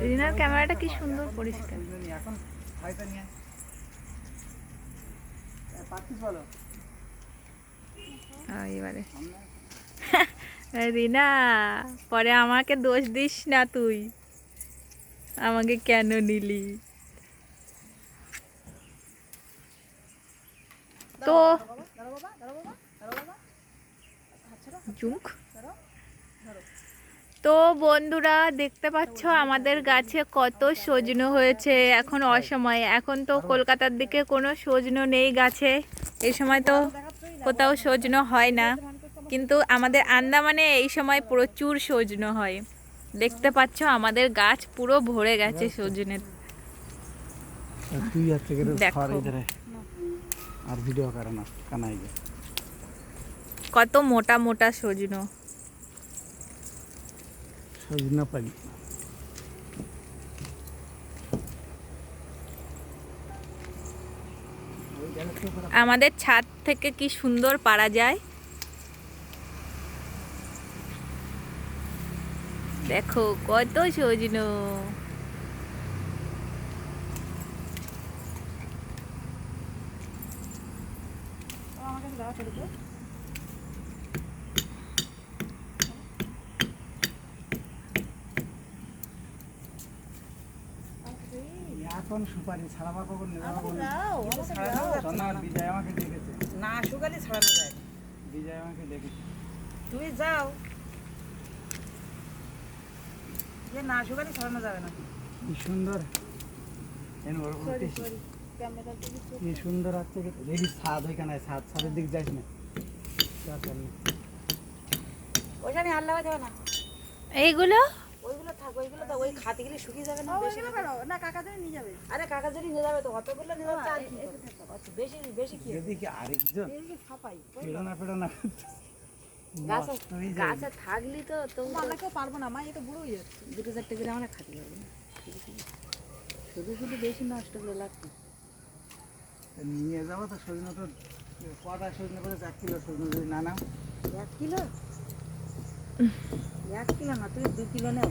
রিনার ক্যামেরাটা কি সুন্দর পরিষ্কার এখন হয়তো নিয়ে। বলো। এবারে। রিনা পরে আমাকে দোষ দিস না তুই। আমাকে কেন নিলি? তো জুক তো বন্ধুরা দেখতে পাচ্ছ আমাদের গাছে কত সজনো হয়েছে এখন অসময়ে। এখন তো কলকাতার দিকে কোনো সজনো নেই গাছে। এই সময় তো কোথাও সজনো হয় না। কিন্তু আমাদের আন্দামানে এই সময় প্রচুর সজনো হয়। দেখতে পাচ্ছ আমাদের গাছ পুরো ভরে গেছে সজনে তুই আর থেকে দেখো। আর ভিডিও করে না কানাই কত মোটা মোটা সজনো। সজনা পালি। আমাদের ছাদ থেকে কি সুন্দর পারা যায়? দেখো কত সজনো। এখন সুপারি ছাড়া পাবো। চন্দ্রনাথ বিজয় আমাকে ডেকেছে। না ছাড়ানো যায়। বিজয় আমাকে ডেকেছে। তুমি যাও। যে না ছাড়ানো যাবে না। কি সুন্দর। এন ওর উঠে কি সুন্দর আছে দেখি। ছাদ ওইখানে ছাদ ছাদের দিক যাস না। ওইখানে লাগা যাবে না। এইগুলো? থাক ওইগুলো তো ওই খাতে গেলে শুকিয়ে যাবে না বেশি না কাকা ধরে নিয়ে যাবে। আরে কাকা যদি নিয়ে যাবে তো অতগুলো নিয়ে যাচ্ছে আর কি করবে? বেশি বেশি কি যদি কি আরেকজন। এদিকে ছাপাই ফেরোনা ফেরোনা। গাছে নষ্ট গাছে থাকলি তো তো আমরা কেউ পারব না মা এটা বুড়ো হয়ে যাচ্ছে। দুটো চারটে করে আমরা খাতে পারব শুধু শুধু বেশি নষ্ট করে লাগতো নিয়ে যাব তো সজনা তো কটা সজনা করে এক কিলো সজনা যদি না নাও। এক কিলো? এক কিলো না তুমি দু কিলো নাও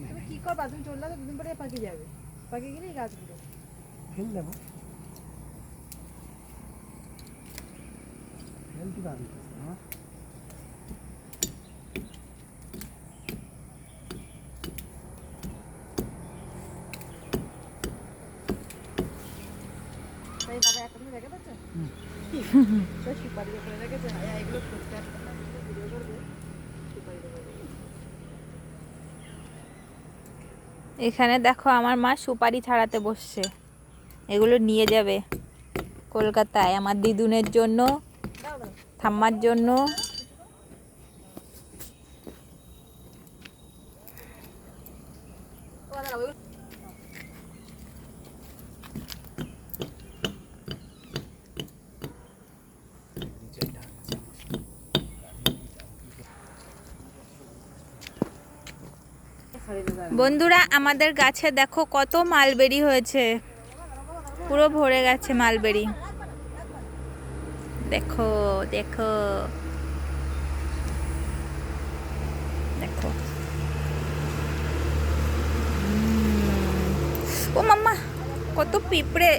তুমি কি করবা তুমি চললে তো দুদিন পরে পাকিয়ে যাবে পাকিয়ে গেলেই গাছগুলো ফেল দেবো ফেলতে পারবি তো, আমার তাই বাবা একটা তুমি রেখে দিচ্ছে তো সুপারি করে রেখেছে হ্যাঁ এগুলো খুঁজতে আসবে না ভিডিও করবে সুপারি দেবে এখানে দেখো আমার মা সুপারি ছাড়াতে বসছে। এগুলো নিয়ে যাবে কলকাতায় আমার দিদুনের জন্য থাম্মার জন্য ও দাঁড়াও ওইগুলো ছাড়িয়ে যাবে বন্ধুরা, আমাদের গাছে দেখো কত মালবেরি হয়েছে। পুরো ভরে গেছে মালবেরি। দেখো দেখো। দেখো। ও মাম্মা, কত পিঁপড়ে।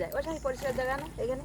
যায় ওটা পরিষ্কার জায়গা না এখানে।